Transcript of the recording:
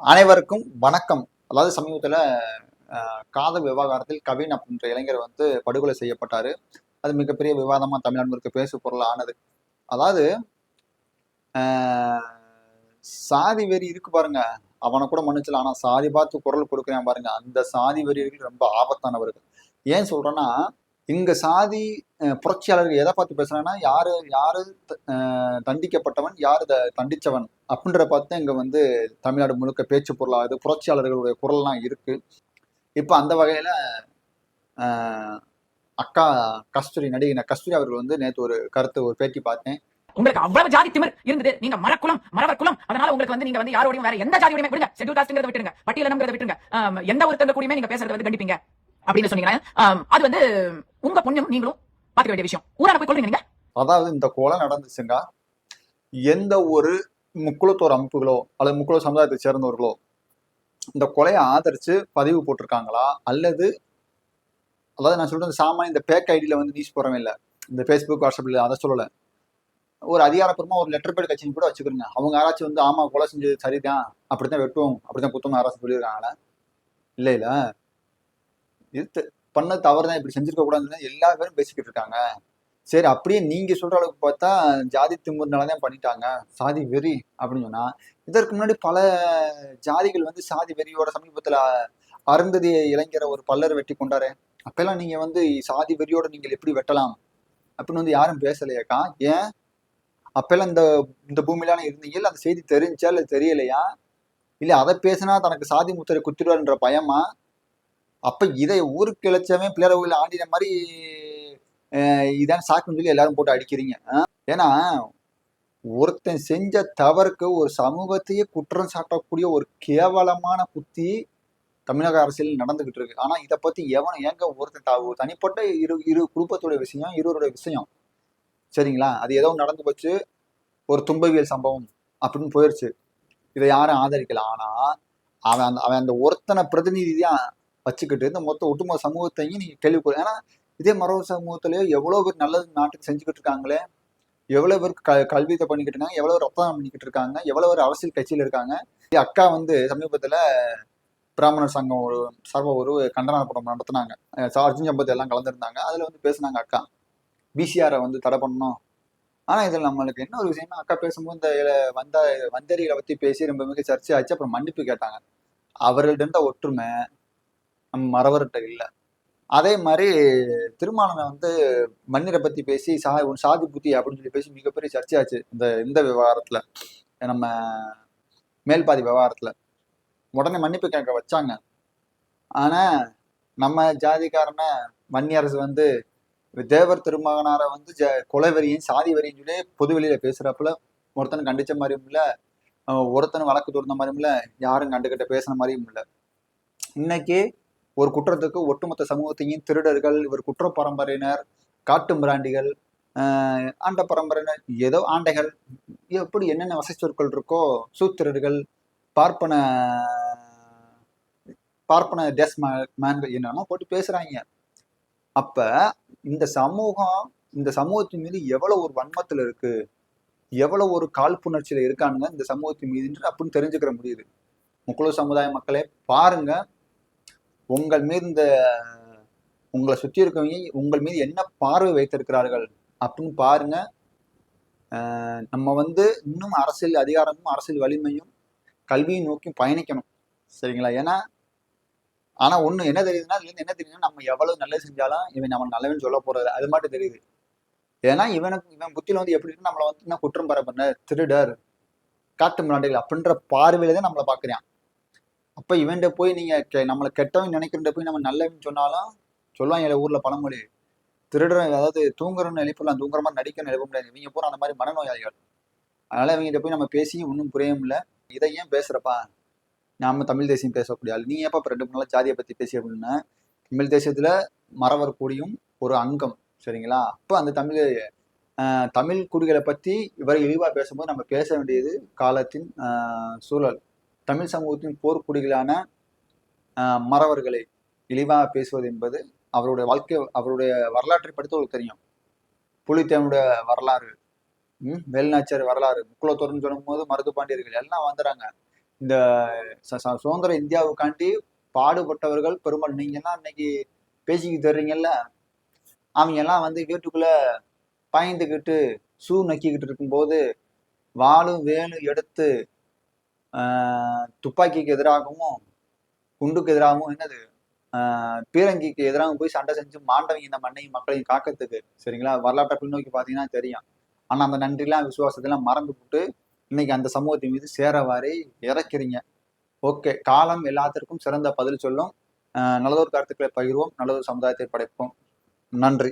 அனைவருக்கும் வணக்கம். அதாவது சமீபத்தில் காதல் விவகாரத்தில் கவின் அப்படின்ற இளைஞர் வந்து படுகொலை செய்யப்பட்டாரு. அது மிகப்பெரிய விவாதமாக தமிழ்நாடு பேசு பொருள் ஆனது. அதாவது ஆஹ், சாதி வெறி இருக்கு பாருங்க. அவனை கூட மன்னிச்சல ஆனால் சாதி பார்த்து குரல் கொடுக்குறேன் பாருங்க. அந்த சாதி வெறியர்கள் ரொம்ப ஆபத்தானவர்கள். ஏன் சொல்றேன்னா இங்க சாதி புரட்சியாளர்கள் எதை பார்த்து பேசுறாங்கன்னா யாரு யாரு த- அஹ், தண்டிக்கப்பட்டவன் யாரு தண்டிச்சவன் அப்படின்ற பார்த்து இங்க வந்து தமிழ்நாடு முழுக்க பேச்சு பொருளாகுது. புரட்சியாளர்களுடைய குரல்லாம் இருக்கு. இப்போ அந்த வகையில ஆஹ், அக்கா கஸ்தூரி நடிகை கஸ்தூரி அவர்கள் வந்து நேற்று ஒரு கருத்து ஒரு பேட்டி பார்த்தேன். உங்களுக்கு அவ்வளவு ஜாதி திமிர் இருந்தது. நீங்க மரக்குளம் மரவர் குலம் அதனால உங்களுக்கு வந்து நீங்க வந்து யாரோடையும் வேற எந்த ஜாதியோடையும் விடுங்க. ஷெட்யூல் காஸ்ட்ங்கிறத விட்டுருங்க. பட்டியலினம்ங்கிறத விட்டுருங்க. எந்த ஒருத்தர் கூடயுமே நீங்க பேசுறத வந்து கண்டிப்பீங்க. அப்படின்னு சொன்னீங்க அது வந்து உங்க பொண்ணும் நீங்களும் பாத்துக்க வேண்டிய விஷயம். ஊரான போய் கொள்றீங்க அதாவது இந்த கொலை நடந்துச்சுங்க. எந்த ஒரு முக்குளத்தோர் அமைப்புகளோ அல்லது முக்குள சமுதாயத்தை சேர்ந்தவர்களோ இந்த கொலையை ஆதரிச்சு பதிவு போட்டிருக்காங்களா? அல்லது அதாவது நான் சொல்றது சாமானிய இந்த பேக் ஐடியில் வந்து நியூஸ் போறவன் இல்லை. இந்த ஃபேஸ்புக் வாட்ஸ்அப்ல அதை சொல்லலை. ஒரு அதிகாரப்பூர்வமாக ஒரு லெட்டர் பேட் கட்சின்னு கூட வச்சுக்கிறோங்க அவங்க யாராச்சும் வந்து ஆமா கொலை செஞ்சது சரிதான். அப்படித்தான் வெட்டுவோம். அப்படி தான் குத்தம் யாராச்சும் சொல்லியிருக்காங்களே இல்லை இல்லை. இது பண்ண தவறு தான் இப்படி செஞ்சிருக்க கூடாதுன்னு எல்லா பேரும் பேசிக்கிட்டு இருக்காங்க. சரி அப்படியே நீங்க சொல்ற அளவுக்கு பார்த்தா ஜாதி திமுறனாலதான் பண்ணிட்டாங்க. சாதி வெறி அப்படின்னு சொன்னா இதற்கு முன்னாடி பல ஜாதிகள் வந்து சாதி வெறியோட சமீபத்துல அருந்ததி இளைஞரை ஒரு பல்லர் வெட்டி கொண்டாரு. அப்பெல்லாம் நீங்க வந்து சாதி வெறியோட நீங்கள் எப்படி வெட்டலாம் அப்படின்னு வந்து யாரும் பேசலையாக்கா? ஏன்? அப்பெல்லாம் இந்த இந்த பூமியிலான இருந்தீங்க அந்த செய்தி தெரிஞ்சா இல்ல தெரியலையா? இல்ல அதை பேசினா தனக்கு சாதி முத்திரை குத்திடுவார்ன்ற பயமா? அப்ப இதை ஊருக்கு இழைச்சவன் பிள்ளையார கோயில் ஆண்டின மாதிரி இதான் சாக்குன்னு சொல்லி எல்லாரும் போட்டு அடிக்கிறீங்க. ஏன்னா ஒருத்தன் செஞ்ச தவறுக்கு ஒரு சமூகத்தையே குற்றம் சாட்டக்கூடிய ஒரு கேவலமான புத்தி தமிழக அரசியல் நடந்துகிட்டு இருக்கு. ஆனா இதை பத்தி எவனும் ஏங்க ஒருத்தன் ஒரு தனிப்பட்ட இரு இரு குடும்பத்துடைய விஷயம் இருவருடைய விஷயம். சரிங்களா? அது ஏதோ நடந்து போச்சு. ஒரு துன்பவியல் சம்பவம் அப்படின்னு போயிருச்சு. இதை யாரும் ஆதரிக்கல. ஆனா அவன் அந்த அவன் அந்த ஒருத்தனை பிரதிநிதி தான் வச்சுக்கிட்டு இந்த மொத்த ஒட்டுமொத்த சமூகத்தையும் நீங்க கேள்வி ஏன்னா இதே மரபு சமூகத்திலேயே எவ்வளோ பேர் நல்லது நாட்டுக்கு செஞ்சுக்கிட்டு இருக்காங்களே எவ்வளோ பேர் க கல்வியத்தை பண்ணிக்கிட்டு இருக்காங்க எவ்வளோ ரத்தம் பண்ணிக்கிட்டு இருக்காங்க எவ்வளோ பேர் அரசியல் கட்சியில இருக்காங்க. அக்கா வந்து சமீபத்தில் பிராமணர் சங்கம் ஒரு சர்வ ஒரு கண்டன படம் நடத்தினாங்க. அஹ் அர்ஜுன் சம்பத் எல்லாம் கலந்துருந்தாங்க. அதில் வந்து பேசுனாங்க அக்கா. பிசிஆரை வந்து தடை பண்ணணும். ஆனால் இதில் நம்மளுக்கு என்ன ஒரு விஷயம்னா அக்கா பேசும்போது இந்த வந்த வந்தரிகளை பற்றி பேசி ரொம்ப மிக சர்ச்சையாச்சு அப்புறம் மன்னிப்பு கேட்டாங்க. அவர்கள்ட்ட இருந்த ஒற்றுமை நம்ம மறவர்கிட்ட இல்லை. அதே மாதிரி திருமாவளவனை வந்து மன்னிரை பத்தி பேசி சா உன் சாதி புத்தி அப்படின்னு சொல்லி பேசி மிகப்பெரிய சர்ச்சையாச்சு இந்த இந்த விவகாரத்துல. நம்ம மேல்பாதி விவகாரத்துல. உடனே மன்னிப்பு கேட்க வச்சாங்க. ஆனா நம்ம ஜாதிக்காரன வன்னி அரசு வந்து தேவர் திருமகனாரை வந்து ஜ கொலை வரியும் சாதி வரியும் சொல்லி பொது வெளியில பேசுறப்பல ஒருத்தன் கண்டிச்ச மாதிரியும் இல்ல ஒருத்தன் வழக்கு தொடர்ந்த மாதிரியும் இல்ல யாரும் கண்டுகிட்ட பேசுன மாதிரியும் இல்ல. இன்னைக்கு ஒரு குற்றத்துக்கு ஒட்டுமொத்த சமூகத்தையும் திருடர்கள் இவர் குற்ற பரம்பரையினர் காட்டு மிராண்டிகள் ஆண்ட பரம்பரையினர் ஏதோ ஆண்டைகள் எப்படி என்னென்ன வசை சொற்கள் இருக்கோ சூத்திரர்கள் பார்ப்பன பார்ப்பன டெஸ் மேன்கள் என்னென்னா போட்டு பேசுறாங்க. அப்ப இந்த சமூகம் இந்த சமூகத்தின் மீது எவ்வளவு ஒரு வன்மத்துல இருக்கு எவ்வளவு ஒரு காழ்ப்புணர்ச்சியில இருக்கானுங்க இந்த சமூகத்தின் மீது அப்படின்னு தெரிஞ்சுக்கிற முடியுது. முக்குழு சமுதாய மக்களே பாருங்க. உங்கள் மீது இந்த உங்களை சுற்றி இருக்கவங்க உங்கள் மீது என்ன பார்வை வைத்திருக்கிறார்கள் அப்படின்னு பாருங்க. ஆஹ் நம்ம வந்து இன்னும் அரசியல் அதிகாரமும் அரசியல் வலிமையும் கல்வியை நோக்கி பயணிக்கணும். சரிங்களா? ஏன்னா ஆனா ஒண்ணு என்ன தெரியுதுன்னா இதுல இருந்து என்ன தெரியுதுன்னா நம்ம எவ்வளவு நல்லது செஞ்சாலும் இவன் நம்ம நல்லவன் சொல்ல போறது அது மட்டும் தெரியுது. ஏன்னா இவனுக்கு இவன் புத்தியில் வந்து எப்படி இருக்கு நம்மளை வந்து என்ன குற்றம் பரப்பண்ண திருடர் காட்டு மிராண்டிகள் அப்படின்ற பார்வையில தான் நம்மளை பாக்குறான் அப்ப இவன்கிட்ட போய் நீங்க கெ- நம்மளை கெட்டவன் நினைக்கிறத போய் நம்ம நல்லவன் சொன்னாலும் சொல்லுவாங்க ஊர்ல பழமொழி திருடுறன் அதாவது தூங்குறன்னு எழுப்பலாம் தூங்குற மாதிரி நடிக்கணும்னு எழுப்ப முடியாது இவங்க பூரா அந்த மாதிரி மனநோயாளிகள் அதனால இவங்ககிட்ட போய் நம்ம பேசி ஒன்றும் புரியவும் இல்லை இதை ஏன் பேசுறப்பா? நாம தமிழ் தேசியம் பேசக்கூடிய ஆள். நீ ஏப்பா இப்ப ரெண்டு மூணு நாள் ஜாதியை பத்தி பேசி அப்படின்னா தமிழ் தேசியத்துல மறவர் கூடியும் ஒரு அங்கம் சரிங்களா? அப்போ அந்த தமிழ் தமிழ் குடிகளை பத்தி இவரை இழிவா பேசும்போது நம்ம பேச வேண்டியது காலத்தின் சூழல். தமிழ் சமூகத்தின் போர்க்குடிகளான மறவர்களை இழிவாக பேசுவது என்பது அவருடைய வாழ்க்கை அவருடைய வரலாற்றை படித்தவங்களுக்கு தெரியும். புலித்தேவனுடைய வரலாறு ம் வேலுநாச்சியார் வரலாறு முக்குளத்தோர்னு சொல்லும் போது மருது பாண்டியர்கள் எல்லாம் வந்துடுறாங்க இந்த சுதந்திர இந்தியாவுக்காண்டி பாடுபட்டவர்கள் பெரும்பாலும் நீங்கள்லாம் இன்னைக்கு பேசிக்கிட்டு தர்றீங்கல்ல அவங்க எல்லாம் வந்து வீட்டுக்குள்ள பயந்துக்கிட்டு ஷூ நக்கிக்கிட்டு இருக்கும்போது வாளும் வேலும் எடுத்து துப்பாக்கிக்கு எதிராகவும் குண்டுக்கு எதிராகவும் என்னது? பீரங்கிக்கு எதிராகவும் போய் சண்டை செஞ்சு மாண்டவங்க இந்த மண்ணையும் மக்களையும் காக்கிறதுக்கு சரிங்களா? வரலாற்றை பின்னோக்கி பார்த்தீங்கன்னா தெரியும். ஆனால் அந்த நன்றிலாம் விசுவாசத்தெல்லாம் மறந்து போட்டு இன்னைக்கு அந்த சமூகத்தின் மீது சேரவாறு இறக்கிறீங்க. ஓகே காலம் எல்லாத்திற்கும் சிறந்த பதில் சொல்லும். நல்லதொரு கருத்துக்களை பகிர்வோம். நல்லதொரு சமுதாயத்தை படைப்போம். நன்றி.